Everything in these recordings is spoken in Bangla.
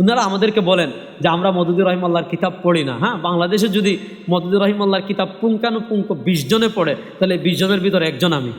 ওনারা আমাদেরকে বলেন যে আমরা মদুদুর রহিমাল্লার কিতাব পড়ি না। হ্যাঁ বাংলাদেশে যদি মদুদুর রহিমাল্লার কিতাব পুঙ্কানুপুঙ্ক বিশ জনে পড়ে, তাহলে বিশ জনের ভিতরে একজন আমি।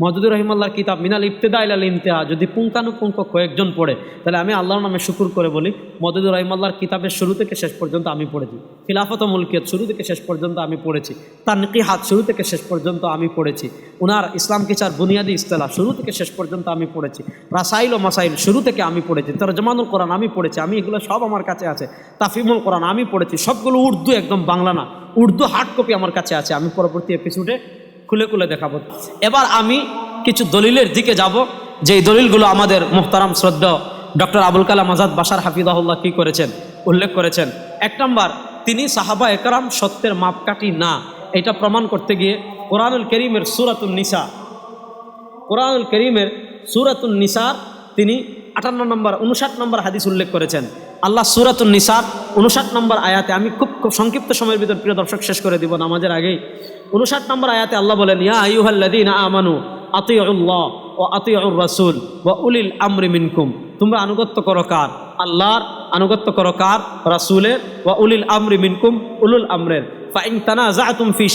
মদুদুর রহিমাল্লাহর কিতাব মিনাল ইফতেদা ইলাল ইমতেহা যদি পুঙ্কানুপুঙ্ক কয়েকজন পড়ে, তাহলে আমি আল্লাহর নামে শুকুর করে বলি মদুদুর রহিমাল্লাহর কিতাবের শুরু থেকে শেষ পর্যন্ত আমি পড়েছি। খিলাফত মুলকিয়ত শুরু থেকে শেষ পর্যন্ত আমি পড়েছি। তানকি হাত শুরু থেকে শেষ পর্যন্ত আমি পড়েছি। ওনার ইসলাম কিচার বুনিয়াদি ইস্তেলা শুরু থেকে শেষ পর্যন্ত আমি পড়েছি। রাসাইল ও মাসাইল শুরু থেকে আমি পড়েছি। তরজমানুল কোরআন আমি পড়েছি। আমি এগুলো সব আমার কাছে আছে। তাফিমুল কোরআন আমি পড়েছি। সবগুলো উর্দু একদম বাংলা না। উর্দু হার্ড কপি আমার কাছে আছে। আমি পরবর্তী এপিসোডে খুলে খুলে দেখাবো। এবার আমি কিছু দলিলের দিকে যাব, যেই দলিলগুলো আমাদের মোহতারাম শ্রদ্ধা ডক্টর আবুল কালাম আজাদ বাসার হাফিদাহুল্লাহ কী করেছেন? উল্লেখ করেছেন। এক নম্বর, তিনি সাহাবা একরাম সত্যের মাপকাঠি না। এটা প্রমাণ করতে গিয়ে কোরআনুল করিমের সুরাতুল নিসা, কোরআনুল করিমের সুরাতুল নিসার তিনি আটান্ন নম্বর উনষাট নম্বর হাদিস উল্লেখ করেছেন। আল্লাহ সুরাতুল নিসার উনষাট নম্বর আয়াতে, আমি খুব খুব সংক্ষিপ্ত সময়ের ভিতর প্রিয় দর্শক শেষ করে দিব নামাজের আগেই। উনষাট নম্বর আয়াতে আল্লাহ বলেন, ইয়া আইয়ুহাল্লাযীনা আমানু, আতিউল্লাহ ও আতিউর রাসুল ও উলিল আমরি মিনকুম। তোমরা আনুগত্য করো কার? আল্লাহর আনুগত্য করো কার? রাসুলের। ও উলিল আমরি মিনকুম, উলুল আমরের। ফাইন তানা ফি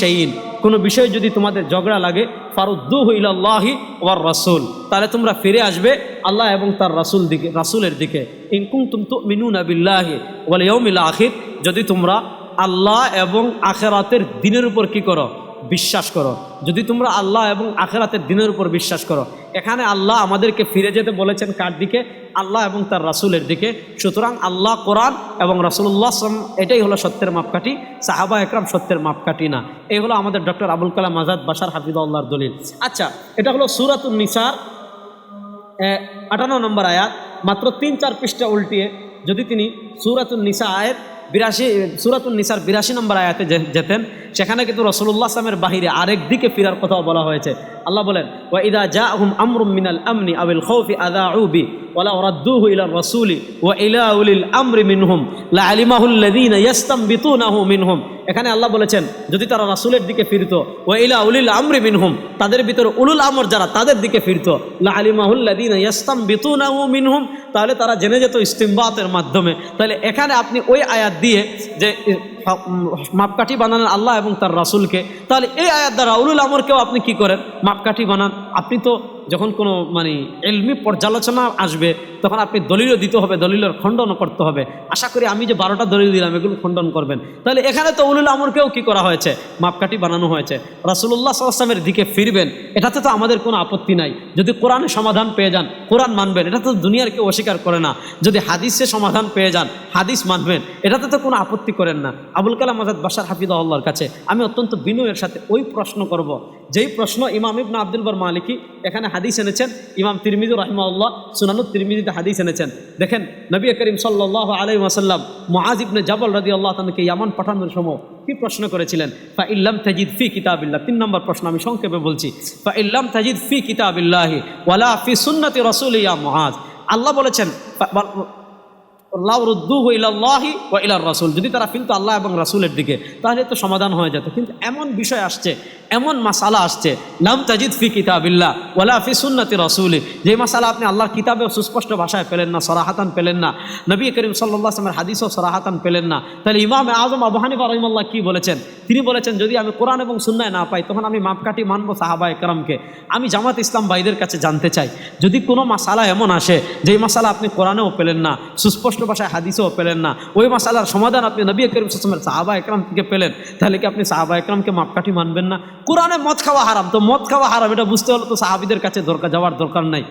কোনো বিষয়ে যদি তোমাদের ঝগড়া লাগে ফারুদ্দু ইলাল্লাহি ওয়ার রাসুল। তাহলে তোমরা ফিরে আসবে আল্লাহ এবং তার রাসুল দিকে, রাসুলের দিকে। হিংকুমতুম তো মিনু নাবিল্লাহি ওয়াল ইয়াউমিল আখির। যদি তোমরা আল্লাহ এবং আখেরাতের দিনের উপর কি করো বিশ্বাস করো। যদি তোমরা আল্লাহ এবং আখেরাতের দিনের উপর বিশ্বাস করো, এখানে আল্লাহ আমাদেরকে ফিরে যেতে বলেছেন কার দিকে? আল্লাহ এবং তার রাসূলের দিকে। সুতরাং আল্লাহ, কোরআন এবং রাসূলুল্লাহ সাল্লাম এটাই হলো সত্যের মাপকাঠি। সাহাবা একরাম সত্যের মাপকাঠি না। এই হলো আমাদের ডক্টর আবুল কালাম আজাদ বাসার হাফিদুল্লাহর দলিল। আচ্ছা এটা হলো সুরাতুল নিসার আটান্ন নম্বর আয়াত। মাত্র তিন চার পৃষ্ঠা উল্টিয়ে যদি তিনি সুরাতুল নিসা আয়াত বিরাশি সুরাতুল নিসার বিরাশি নম্বর আয়াতে যেতেন সেখানে কিন্তু রসুল্লাহ আসলামের বাহিরে আরেক দিকে ফিরার কথাও বলা হয়েছে। আল্লাহ বলেন ওয়া ইদা জা হুম আমরুম মিনাল আমনি আবিল খৌফি আদা উবি ওলা ওরাদ্দুহু ইলা রসুলি ওয়া ইলা উলিল আমরি মিনহুম লা আলিমাহুল্লাযীনা ইয়াস্তামবিতুনাহু মিনহুম। এখানে আল্লাহ বলেছেন, যদি তারা রাসূলের দিকে ফিরতো, ওয়া ইলা উলিল আমরি মিনহুম, তাদের ভিতরে উলুল আমর যারা তাদের দিকে ফিরতো লা আলিমাহুল্লাযীনা ইয়াস্তামবিতুনাহু মিনহুম, তাহলে তারা জেনে যেত ইস্তিমবাতের মাধ্যমে। তাহলে এখানে আপনি ওই আয়াত দিয়ে যে মাপকাঠি বানান আল্লাহ এবং তার রাসুলকে। তাহলে এই আয়াত দ্বারা উলুল আমরকেও আপনি কি করেন? মাপকাঠি বানান। আপনি তো যখন কোনো মানে এলমি পর্যালোচনা আসবে, তখন আপনি দলিলও দিতে হবে, দলিলের খণ্ডনও করতে হবে। আশা করি আমি যে বারোটা দলিল দিলাম, এগুলো খণ্ডন করবেন। তাহলে এখানে তো উলুল আমরকেও কি করা হয়েছে? মাপকাঠি বানানো হয়েছে। রাসুল্লাহ সাল্লামের দিকে ফিরবেন, এটাতে তো আমাদের কোনো আপত্তি নাই। যদি কোরআনে সমাধান পেয়ে যান, কোরআন মানবেন, এটা তো দুনিয়ার কেউ অস্বীকার করে না। যদি হাদিসে সমাধান পেয়ে যান, হাদিস মানবেন, এটাতে তো কোনো আপত্তি করেন না। আবুল কালাম আজাদ বাসার হাফিদ আল্লাহর কাছে আমি অত্যন্ত বিনয়ের সাথে ওই প্রশ্ন করব। যেই প্রশ্ন ইমাম ইবনা আব্দুল মালিকি এখানে হাদিস এনেছেন ইমাম তিরমিদুর রহমাউল্লাহ সুনানু তিরমিজিতে হাদিস এনেছেন। দেখেন, নবী করিম সাল্লাহ আলাই ওয়াসাল্লাম মহাজিবনে জাবল রাজি আল্লাহ তানকে ইয়ামান পাঠানোর সময় কি প্রশ্ন করেছিলেন? ফা ইল্লাম তাজিদ ফি কিতাবিল্লাহ। তিন নম্বর প্রশ্ন আমি সংক্ষেপে বলছি। ফা ইল্লাম তাজিদ ফি কিতাবিল্লাহি ওয়ালা ফি সুন্নতি রসুল ইয়া মহাজ আল্লাহ বলেছেন ইলার রাসূল। যদি তারা ফিরতো আল্লাহ এবং রাসূলের দিকে, তাহলে তো সমাধান হয়ে যেত। কিন্তু এমন বিষয় আসছে, এমন মাসালা আসছে, লাম তাজিদ ফি কিতাবিল্লাহ ওয়ালা ফি সুন্নতি রাসূলি। যে মাসালা আপনি আল্লাহর কিতাবে সুস্পষ্ট ভাষায় পেলেন না, সরাহাতান পেলেন না, নবী করিম সাল্লাল্লাহু আলাইহি হাদিসও সরাহাতান পেলেন না। তাহলে ইমাম আজম আবু হানিফা রাহিমাল্লাহ কি বলেছেন? তিনি বলেছেন, যদি আমি কোরআন এবং সুন্নায় না পাই, তখন আমি মাপকাঠি মানবো সাহাবা একরামকে আমি জামাত ইসলাম ভাইদের কাছে জানতে চাই। যদি কোনো মাসালা এমন আসে, যেই মাসালা আপনি কোরআনেও পেলেন না, সুস্পষ্ট ভাষায় হাদিসেও পেলেন না। ওই মাসালার সমাধান আপনি নবী করিম সাসমের সাহাবা একরাম থেকে পেলেন। তাহলে কি আপনি সাহাবা একরামকে মাপকাঠি মানবেন না? কোরআনে মদ খাওয়া হারাম। তো মদ খাওয়া হারাম, এটা বুঝতে হলে তো সাহাবিদের কাছে দরকার যাওয়ার দরকার নাই।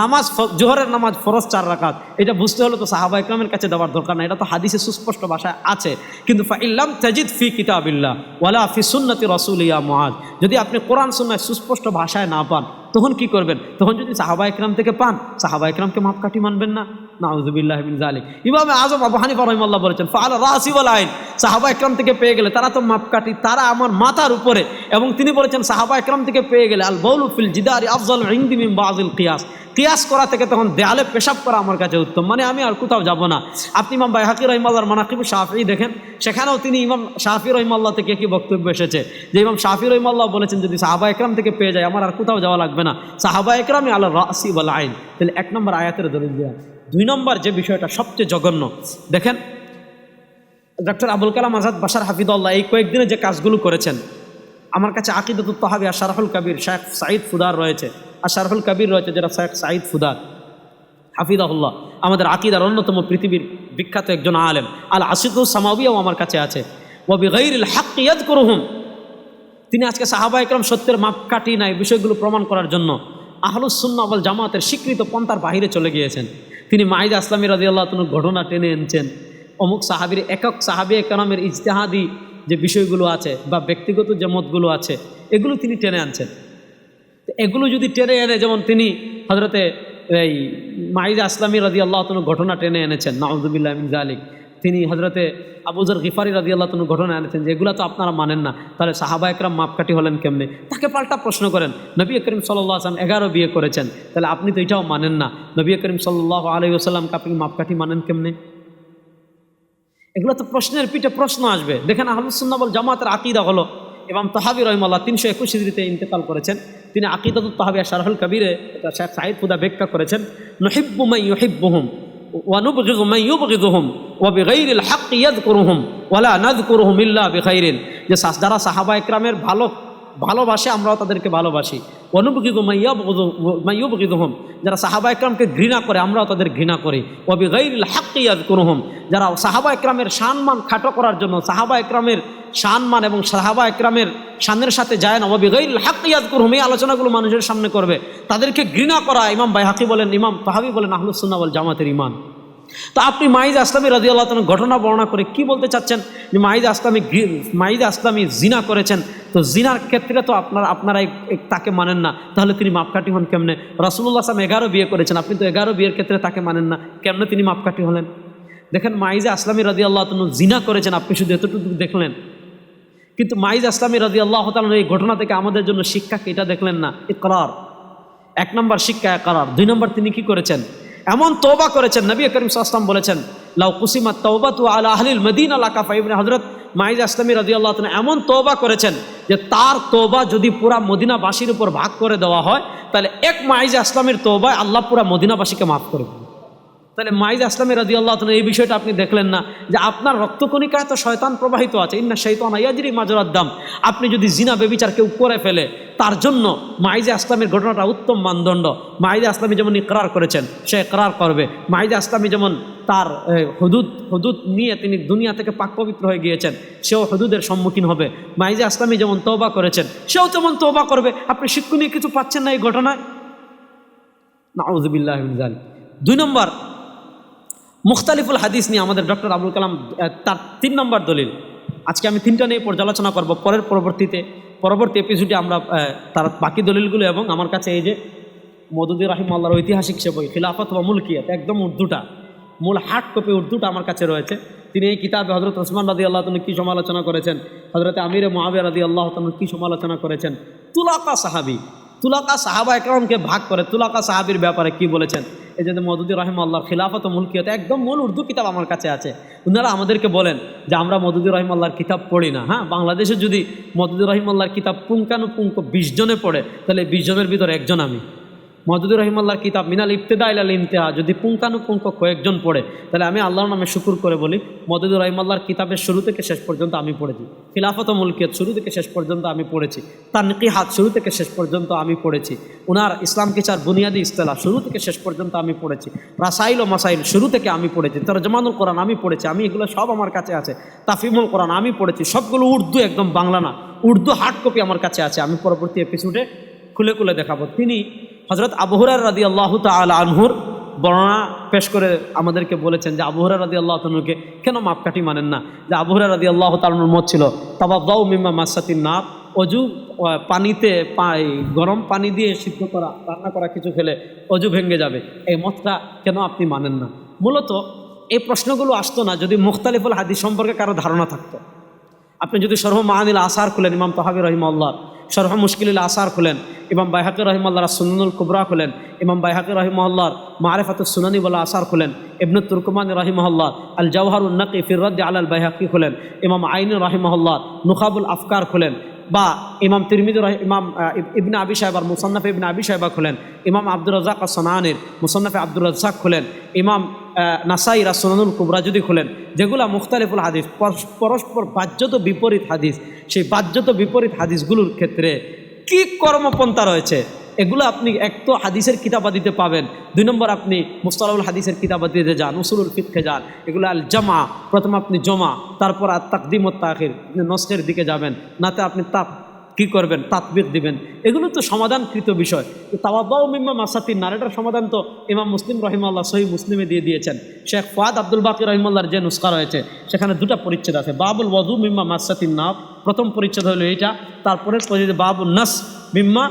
নামাজ জোহরের নামাজ ফরজ চার রাকাত, এটা বুঝতে হলে তো সাহাবা একরামের কাছে দেওয়ার দরকার নাই। এটা তো হাদিসে সুস্পষ্ট ভাষায় আছে। কিন্তু ইল্লাম তাজিদ ফি কিতাবিল্লাহ, ওয়ালা ফি সুন্নতি রসুল ইয়া মহাজ যদি আপনি কোরআন সুন্নায় সুস্পষ্ট ভাষায় না পান, তখন কি করবেন? তখন যদি সাহাবা একরাম থেকে পান, সাহাবা একরামকে মাপকাঠি মানবেন না। নাউজুবিল্লাহ মিন জালিক ইমামে আজম আবু হানিফা রহিমাল্লাহ বলেছেন ফাল রাসিউল আইন সাহাবা একরাম থেকে পেয়ে গেলে তারা তো মাপকাঠি, তারা আমার মাথার উপরে। এবং তিনি বলেছেন, সাহাবা একরাম থেকে পেয়ে গেলে আল বাউলু ফিল জিদারি আফজল ইনদি বাজিল কিয়াস কিয়াস করা থেকে তখন দেয়ালে পেশাব করা আমার কাছে উত্তম। মানে আমি আর কোথাও যাব না। আপনি ইমাম বাইহাকি রহিমাল্লাহর মানাকিব শাফি দেখেন, সেখানেও তিনি ইমাম শাফি রহিমাল্লাহ থেকে কি বক্তব্য এসেছে, যে ইমাম শাফি রহিমাল্লাহ বলেছেন, যদি সাহাবা একরাম থেকে পেয়ে যায়, আমার আর কোথাও যাওয়া লাগবে না। সাহাবা একরামই আল্লাহ রাসি বল আইন। তাহলে এক নম্বর আয়াতের দলিল দেওয়া দুই নম্বর যে বিষয়টা সবচেয়ে জঘন্য, দেখেন ডক্টর আবুল কালাম আজাদ বাসার হাফিদুল্লাহ এই কয়েকদিনে যে কাজগুলো করেছেন, আমার কাছে আকিদতুল তহাবি আশারফুল কবির শেখ সাঈদ ফুদার রয়েছে। আশারফুল কবির রয়েছে যারা শেখ সাঈদ ফুদার। হাফিদাহুল্লাহ আমাদের আকিদার অন্যতম পৃথিবীর বিখ্যাত একজন আলেম। আল আসিদুল সামাবিয়াও আমার কাছে আছে। ওবি গৈরিল হাক ইয়াদ করুহুম তিনি আজকে সাহাবা একরম সত্যের মাপকাঠি নাই, বিষয়গুলো প্রমাণ করার জন্য আহলুসুন্না আবল জামাতের স্বীকৃত পন্থার বাহিরে চলে গিয়েছেন। তিনি মাহিদ আসলামী রাজি আল্লাহ ঘটনা টেনে এনেছেন। অমুক সাহাবির একক সাহাবি একরামের ইজতেহাদি যে বিষয়গুলো আছে বা ব্যক্তিগত যে মতগুলো আছে, এগুলো তিনি টেনে আনছেন। এগুলো যদি টেনে এনে, যেমন তিনি হজরতে এই মাহিদ আসলামী রাজি আল্লাহ ঘটনা টেনে এনেছেন, নাউজুবিল্লাহ জালিক তিনি হজরতে আবুজর গিফারি রাজি আল্লাহ তনু ঘটনা এনেছেন, যে এগুলো তো আপনারা মানেন না। তাহলে সাহাবা একরাম মাপকাঠি হলেন কেমনে? তাকে পাল্টা প্রশ্ন করেন, নবী করিম সাল্লাহ আসলাম এগারো বিয়ে করেছেন, তাহলে আপনি তো এটাও মানেন না। নবী করিম সাল্লাহ আলী আসাল্লামকে আপনি মাপকাঠি মানেন কেমনে? এগুলো তো প্রশ্নের পিঠে প্রশ্ন আসবে। দেখেন আহমদুল্লাহ জামাতের আকিদা হলো এবং তহাবি রহমাল্লাহ তিনশো একুশ হিজড়িতে ইন্তেকাল করেছেন। তিনি আকিদাতুল তহাবি শারহুল কবিরে এটা শেখ সাহিদ ফুদা ব্যাখ্যা করেছেন নহিব্বুমাই ইহিব্বুহুম ওয়ানুবগিযু মান ইউবগিযুহুম ওয়া বিগাইরিল হাক্ক ইয়াযকুরুহুম ওয়ালা নাযকুরুহুম ইল্লা বিখাইরিন যে যারা সাহাবা একরামের ভালো, ভালোবাসে, আমরাও তাদেরকে ভালোবাসি। অনুপকৃত মাইয়ুবকৃতহম যারা সাহাবা একরামকে ঘৃণা করে, আমরাও তাদের ঘৃণা করি। অবি গৈরিল হাক্কিয়াদ করুহম যারা সাহাবা একরামের সম্মান খাটো করার জন্য, সাহাবা একরামের সম্মান এবং সাহাবা একরামের সানের সাথে যায় না। অবি গৈরিল হাক্কিয়াদ করুহম এই আলোচনাগুলো মানুষের সামনে করবে। তাদেরকে ঘৃণা করা ইমাম বাইহাকি বলেন, ইমাম তাহাবি বলেন আহলুসুন্না বল জামাতের ইমান তো আপনি মাহিদ আসলামী রাজি আল্লাহ ঘটনা বর্ণনা করে কি বলতে চাচ্ছেন? যে মাহিদ আসলামী মাহিদ আসলামী জিনা করেছেন। তো জিনার ক্ষেত্রে তো আপনার, আপনারা তাকে মানেন না। তাহলে তিনি মাপকাঠি হন কেমনে? রাসুল্লাহ আসলাম এগারো বিয়ে করেছেন। আপনি তো এগারো বিয়ের ক্ষেত্রে তাকে মানেন না। কেমনে তিনি মাপকাঠি হলেন? দেখেন মাইজা আসলামী রাজি আল্লাহ জিনা করেছেন। আপনি শুধু এতটুকু দেখলেন। কিন্তু মাইজ আসলামী রাজি আল্লাহ তালন এই ঘটনা থেকে আমাদের জন্য শিক্ষা কি? এটা দেখলেন না। ইকরার। এক নম্বর শিক্ষা একরার দুই নম্বর তিনি কি করেছেন? এমন তওবা করেছেন। নবী করিম সাল্লাম বলেছেন, লাউ কুসিমাত তৌবা তু আলা আহলিল মদিনা লাকাফা ইবনে হযরত মাইজ আসলামী রাদিয়াল্লাহু তাআলা এমন তৌবা করেছেন যে তার তওবা যদি পুরা মদিনাবাসীর উপর ভাগ করে দেওয়া হয়, তাহলে এক মাইজ আসলামের তওবায় আল্লাহ পুরা মদিনাবাসীকে মাফ করে দেবেন তাহলে মাইজ আসলামী রাজি আল্লাহ এই বিষয়টা আপনি দেখলেন না যে আপনার রক্তকণিকায় তো শয়তান প্রবাহিত আছে। ইন্না শৈতান ইয়াজরি দাম। আপনি যদি জিনা, বেবিচার কেউ করে ফেলে, তার জন্য মাইজে আসলামের ঘটনাটা উত্তম মানদণ্ড। মাইজে আসলামী যেমন ইকরার করেছেন, সে ইকরার করবে। মাইজে আসলামী যেমন তার হদুদ, হুদুদ নিয়ে তিনি দুনিয়া থেকে পাক পবিত্র হয়ে গিয়েছেন, সেও হদুদের সম্মুখীন হবে। মাইজে আসলামী যেমন তওবা করেছেন, সেও তেমন তওবা করবে। আপনি শিক্ষণীয় কিছু পাচ্ছেন না এই ঘটনায়? নাউজুবিল্লাহ মিন যালিক। দুই নম্বর মুখতালিফুল হাদিস নিয়ে আমাদের ডক্টর আবুল কালাম তার তিন নম্বর দলিল। আজকে আমি তিনটা নিয়ে পর্যালোচনা করব। পরের পরবর্তীতে, পরবর্তী এপিসোডে আমরা তার বাকি দলিলগুলো এবং আমার কাছে এই যে মদুদি রাহিম আল্লাহর ঐতিহাসিক সে বই, খিলাফত বা মূল মুলকিয়াত, একদম উর্দুটা, মূল হার্ড কপি উর্দুটা আমার কাছে রয়েছে। তিনি এই কিতাবে হজরত ওসমান রাদি আল্লাহ তুমি কী সমালোচনা করেছেন হজরত আমির মহাবিয়া রাদি আল্লাহ তুমি কী সমালোচনা করেছেন, তুলাকা সাহাবি, তুলাকা সাহাবা একরমকে ভাগ করে তুলাকা সাহাবির ব্যাপারে কি বলেছেন এই যে মদুদি রহিম আল্লাহর খিলাফত ও মুলকিয়ত, একদম মূল উর্দু কিতাব আমার কাছে আছে। ওনারা আমাদেরকে বলেন যে, আমরা মদুদি রহিম আল্লাহর কিতাব পড়ি না। হ্যাঁ বাংলাদেশে যদি মদুদি রহিম আল্লাহর কিতাব পুঙ্কানুপুঙ্ক বিশ জনে পড়ে, তাহলে বিশ জনের ভিতরে একজন আমি। মদুদুর রহিমাল্লাহর কিতাব মিনাল ইবতেদা ইলাল ইন্তেহা যদি পুঙ্খানুপুঙ্খ কয়েকজন পড়ে, তাহলে আমি আল্লাহর নামে শুকুর করে বলি মদুদুর রহিমাল্লাহর কিতাবের শুরু থেকে শেষ পর্যন্ত আমি পড়েছি খিলাফত মুলকিয়ত শুরু থেকে শেষ পর্যন্ত আমি পড়েছি। তানকি হাত শুরু থেকে শেষ পর্যন্ত আমি পড়েছি। উনার ইসলাম কিচার বুনিয়াদি ইস্তেলা, শুরু থেকে শেষ পর্যন্ত আমি পড়েছি। রাসাইল ও মাসাইল শুরু থেকে আমি পড়েছি। তরজমানুল কোরআন আমি পড়েছি। আমি এগুলো সব আমার কাছে আছে। তাফিমুল কোরআন আমি পড়েছি। সবগুলো উর্দু, একদম বাংলা না। উর্দু হার্ড কপি আমার কাছে আছে। আমি পরবর্তী এপিসোডে খুলে খুলে দেখাবো। তিনি হজরত আবহরার রাদি আল্লাহ তাল আনহুর বর্ণনা পেশ করে আমাদেরকে বলেছেন যে আবহরা রাদি আল্লাহ তালুকে কেন মাপকাঠি মানেন না? যে আবহরা রাদি আল্লাহ তালুর মত ছিল তাবা দাউ মিম্মা মাসাতিন নাপ অজু পানিতে গরম পানি দিয়ে সিদ্ধ করা, রান্না করা কিছু খেলে অজু ভেঙে যাবে। এই মতটা কেন আপনি মানেন না? মূলত এই প্রশ্নগুলো আসতো না যদি মুখতালিফুল হাদিস সম্পর্কে কারও ধারণা থাকতো। আপনি যদি সর্ব মাহানিল আসার খুলেন, ইমাম তহাবি রহিমাল্লাহ শরহ মুশকিল আসার খুলেন। ইমাম বাইহাকি রহিমাল্লাহ সুনানুল কুবরা খুলেন। ইমাম বাইহাকি রহিমহল্লার মারেফাত সুনানি বলা আসার খুলেন। ইবনু তুরকুমান রহিমহল্লা আল জওহারুল নকি ফিররদ্দ আল বাইহাকি খুলেন। ইমাম আইন রহিমহল্লার নুখাবুল আফকার খুলেন। বা ইমাম তিরমিদুর ইমাম ইবনা আবি সাহেব আর মুসান্নাফে ইবনা আবি সাহেবা খুলেন, ইমাম আব্দুর রাজাক সনানির মুসান্নাফে আব্দুর রাজাক খুলেন, ইমাম নাসাই নাসাইরা সোনানুল কুবরা যদি খুলেন, যেগুলা মুখতালিফুল হাদিস, পরস- পরস্পর বাহ্যত বিপরীত হাদিস, সেই বাহ্যত বিপরীত হাদিসগুলোর ক্ষেত্রে কি কর্মপন্থা রয়েছে? এগুলো আপনি এক তো হাদিসের কিতাবাদিতে পাবেন। দুই নম্বর আপনি মুস্তালাউল হাদিসের কিতাবাদিতে যান, উসুলুল ফিককে যান, এগুলো আল জামা প্রথম আপনি জমা তারপর আর তাকদিমত তাখির নস্কের দিকে যাবেন, নাতে আপনি তাক কি করবেন তাৎবিক দিবেন। এগুলো তো সমাধানকৃত বিষয়। তো তাওয়াবাউ মিম্মা মাসাতিন নার, এটার সমাধান তো ইমাম মুসলিম রহিমাল্লাহ সহি মুসলিমে দিয়ে দিয়েছেন। শেখ ফাদ আব্দুল বাকি রহিমাল্লাহর যে নুস্খা রয়েছে, সেখানে দুটা পরিচ্ছেদ আছে। বাবুল ওয়াজু মিম্মা মাসাতিন নাব প্রথম পরিচ্ছেদ হলো এইটা। তারপরে বাবুল নাস মিম্মা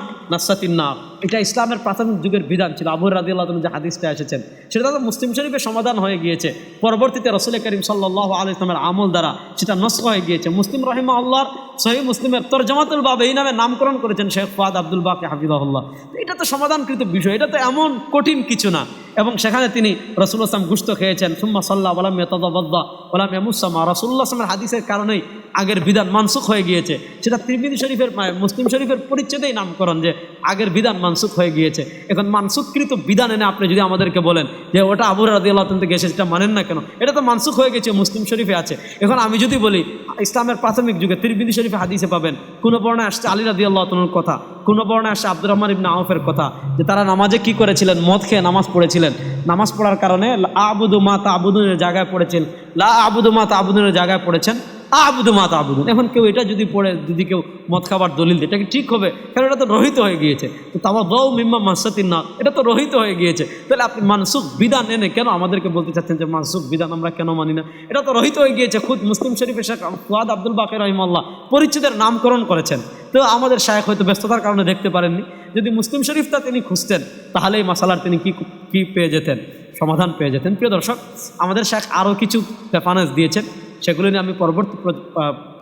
নাব এটা ইসলামের প্রাথমিক যুগের বিধান ছিল। আবুর রাদি আল্লাহ যে হাদিসটা এসেছেন, সেটা তো মুসলিম শরীফের সমাধান হয়ে গিয়েছে। পরবর্তীতে রসুল করিম সাল্লাহ আল ইসলামের আমল দ্বারা সেটা নষ্ট হয়ে গিয়েছে। মুসলিম রহিমা আল্লাহর সহি মুসলিমের তরজামাতুল বাব এই নামে নামকরণ করেছেন শেখ ফাদ আব্দুল বাকি হাফিজাহুল্লাহ। তো এটা তো সমাধানকৃত বিষয়। এটা তো এমন কঠিন কিছু না। এবং সেখানে তিনি রসুল আসলাম গুস্ত খেয়েছেন। সুম্মা সাল্লাহ ওলাম তদাবদ্দা ওলাম এমুসামা রসুল্লাহ আসলামের হাদিসের কারণেই আগের বিধান মানসুখ হয়ে গিয়েছে। সেটা ত্রিবিদি শরীফের মুসলিম শরীফের পরিচ্ছেদেই নামকরণ যে আগের বিধান মানসুখ হয়ে গিয়েছে। এখন মানসুখকৃত বিধান এনে আপনি যদি আমাদেরকে বলেন যে ওটা আবুর রাদি আল্লাহ থেকে এসে সেটা মানেন না কেন? এটা তো মানসুখ হয়ে গেছে মুসলিম শরীফে আছে। এখন আমি যদি বলি, ইসলামের প্রাথমিক যুগে ত্রিবিদি শরীফে হাদিসে পাবেন, কোনো বর্ণে আসছে আলী রাদি আল্লাহ কথা, কোনো বর্ণে আসছে আব্দুর রহমান ইবনা আউফের কথা, যে তারা নামাজে কি করেছিলেন? মদ খেয়ে নামাজ পড়েছিলেন। নামাজ পড়ার কারণে আবুদু মা তা আবুদুনের জায়গায় পড়েছেন। লা আবুদু মা তা আবুদুনের জায়গায় পড়েছেন। আবুদু মা তা এখন কেউ এটা যদি পড়ে, যদি কেউ মদ খাবার দলিল দেয়, এটা কি ঠিক হবে? কারণ এটা তো রহিত হয়ে গিয়েছে। তো তাওয়া বউ মিম্মা মাসাতিন না এটা তো রহিত হয়ে গিয়েছে। তাহলে আপনি মানসুখ বিধান এনে কেন আমাদেরকে বলতে চাচ্ছেন যে মানসুখ বিধান আমরা কেন মানি না? এটা তো রহিত হয়ে গিয়েছে। খুদ মুসলিম শরীফের শেখ ফুয়াদ আব্দুল বাকের রহিমাল্লাহ পরিচিতের নামকরণ করেছেন। তো আমাদের শায়েখ হয়তো ব্যস্ততার কারণে দেখতে পারেননি। যদি মুসলিম শরীফটা তিনি খুঁজতেন, তাহলে এই মশালার তিনি কি কী পেয়ে যেতেন? সমাধান পেয়ে যেতেন। প্রিয় দর্শক, আমাদের শেখ আরও কিছু রেফারেন্স দিয়েছেন। সেগুলো নিয়ে আমি পরবর্তী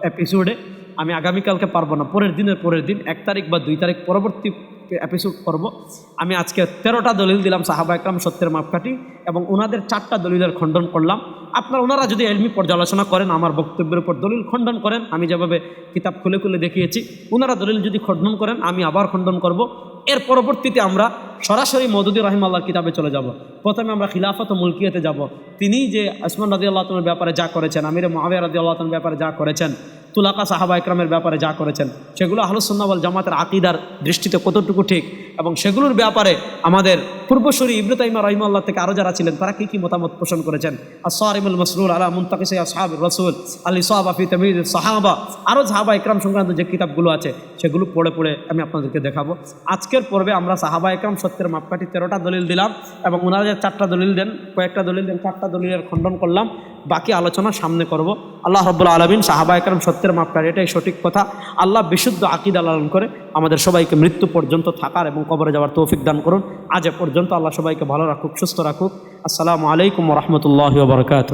এপিসোডে আমি আগামীকালকে পারব না। পরের দিনের, পরের দিন, এক তারিখ বা দুই তারিখ পরবর্তী এপিসোড করব। আমি আজকে তেরোটা দলিল দিলাম সাহাবা একরাম সত্যের মাপকাঠি এবং ওনাদের চারটা দলিলের খণ্ডন করলাম। আপনার, ওনারা যদি এলমি পর্যালোচনা করেন, আমার বক্তব্যের উপর দলিল খণ্ডন করেন, আমি যেভাবে কিতাব খুলে খুলে দেখিয়েছি, ওনারা দলিল যদি খণ্ডন করেন, আমি আবার খণ্ডন করব। এর পরবর্তীতে আমরা সরাসরি মদুদি রহিম আল্লাহর কিতাবে চলে যাব। প্রথমে আমরা খিলাফত ও মুলকিয়াতে যাব। তিনি যে আসমান রাজি আল্লাহ ব্যাপারে যা করেছেন, আমির মহাবিয়া রাজি আল্লাহ ব্যাপারে যা করেছেন, তুলাকা সাহাবা ইকরামের ব্যাপারে যা করেছেন, সেগুলো আহলুসন্নাবল জামাতের আকিদার দৃষ্টিতে কতটুকু ঠিক এবং সেগুলোর ব্যাপারে আমাদের পূর্বসরী ইবনু তাইমা রহিমাল্লাহ থেকে আরও যারা ছিলেন, তারা কী কী মতামত পোষণ করেছেন? আসারিমুল মসরুল আলা মুন্তাকিসে আসহাব রসুল, আলী সাহাবাফি তমির সাহাবা আরও সাহাবা ইকরাম সংক্রান্ত যে কিতাবগুলো আছে, সেগুলো পড়ে পড়ে আমি আপনাদেরকে দেখাবো। আজকের পর্বে আমরা সাহাবা ইকরাম সত্যের মাপকাঠি তেরোটা দলিল দিলাম এবং ওনারা যে চারটা দলিল দেন, কয়েকটা দলিল দেন, চারটা দলিলের খণ্ডন করলাম, বাকি আলোচনা সামনে করব। আল্লাহ রব্বুল আলমিন সাহাবা একরম সত্যের মাপকাঠি, এটাই সঠিক কথা। আল্লাহ বিশুদ্ধ আকিদা লালন করে আমাদের সবাইকে মৃত্যু পর্যন্ত থাকার এবং কবরে যাওয়ার তৌফিক দান করুন। আজ পর্যন্ত আল্লাহ সবাইকে ভালো রাখুক, সুস্থ রাখুক। আসসালামু আলাইকুম রহমতুল্লাহ বরকাত